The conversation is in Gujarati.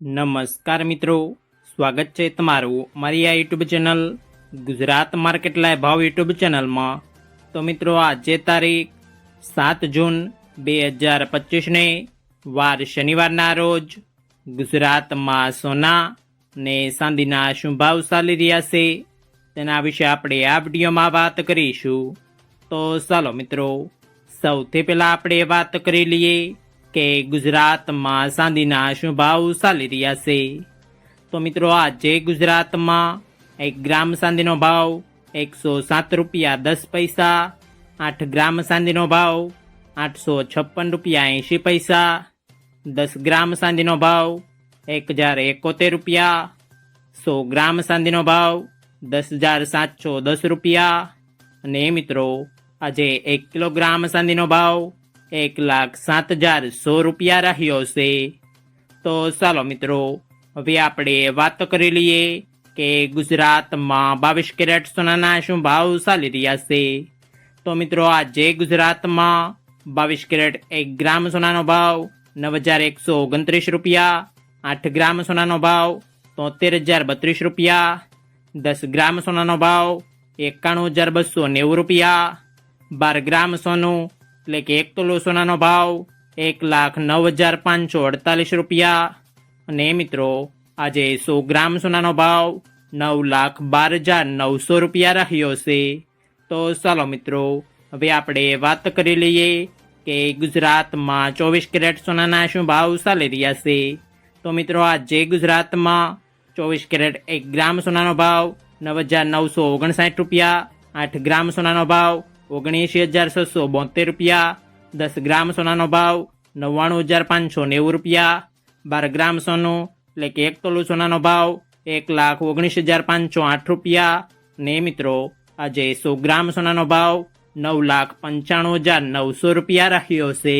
નમસ્કાર મિત્રો. સ્વાગત છે તમારું મારી આ યુટ્યુબ ચેનલ ગુજરાત માર્કેટ લાય ભાવ યુટ્યુબ ચેનલમાં. તો મિત્રો, આજે તારીખ સાત જૂન બે હજાર પચીસને વાર શનિવારના રોજ ગુજરાતમાં સોના ને ચાંદીના શું ભાવ ચાલી રહ્યા છે. તેના વિશે આપણે આ વિડીયોમાં વાત કરીશું. તો ચાલો મિત્રો, સૌથી પહેલાં આપણે વાત કરી લઈએ કે ગુજરાતમાં ચાંદીના શું ભાવ ચાલી રહ્યા છે. તો મિત્રો, આજે ગુજરાતમાં એક ગ્રામ ચાંદીનો ભાવ એકસો સાત રૂપિયા દસ પૈસા, આઠ ગ્રામ ચાંદીનો ભાવ આઠસો છપ્પન રૂપિયા એંશી પૈસા, દસ ગ્રામ ચાંદીનો ભાવ એક હજાર એકોતેર રૂપિયા, સો ગ્રામ ચાંદીનો ભાવ દસ હજાર સાતસો દસ રૂપિયા. અને મિત્રો, આજે એક કિલોગ્રામ ચાંદીનો ભાવ એક લાખ સાત હજાર સો રૂપિયા રહ્યો છે. તો ચાલો મિત્રો, હવે આપણે વાત કરી લઈએ કે ગુજરાતમાં બાવીસ કેરેટ સોનાના શું ભાવ ચાલી રહ્યા છે. તો મિત્રો, આજે ગુજરાતમાં બાવીસ કેરેટ એક ગ્રામ સોનાનો ભાવ નવ હજાર એકસો ઓગણત્રીસ રૂપિયા, આઠ ગ્રામ સોનાનો ભાવ તોતેર હજાર બત્રીસ રૂપિયા, દસ ગ્રામ સોનાનો ભાવ એકાણું હજાર બસો નેવું રૂપિયા, બાર ગ્રામ સોનું એટલે કે એક તોલો સોનાનો ભાવ, એક લાખ નવ હજાર પાંચસો અડતાલીસ રૂપિયા. અને મિત્રો, આજે સો ગ્રામ સોનાનો ભાવ, નવ લાખ બાર હજાર નવસો રૂપિયા રહ્યો છે. તો ચાલો મિત્રો, હવે આપણે વાત કરી લઈએ કે ગુજરાતમાં ચોવીસ કેરેટ સોનાના શું ભાવ ચાલી રહ્યા છે. તો મિત્રો, આજે ગુજરાતમાં ચોવીસ કેરેટ એક ગ્રામ સોનાનો ભાવ, નવ હજાર નવસો ઓગણસાઠ રૂપિયા. આઠ ગ્રામ સોનાનો ભાવ ઓગણએંશી હજાર છસો બોતેર રૂપિયા, દસ ગ્રામ સોનાનો ભાવ નવ્વાણું હજાર પાંચસો નેવું રૂપિયા, બાર ગ્રામ સોનું, એટલે કે એક તોલું સોનાનો ભાવ એક લાખ ઓગણીસ હજાર પાંચસો આઠ રૂપિયા. ને મિત્રો, આજે સો ગ્રામ સોનાનો ભાવ નવ લાખ પંચાણું હજાર નવસો રૂપિયા રહ્યો છે.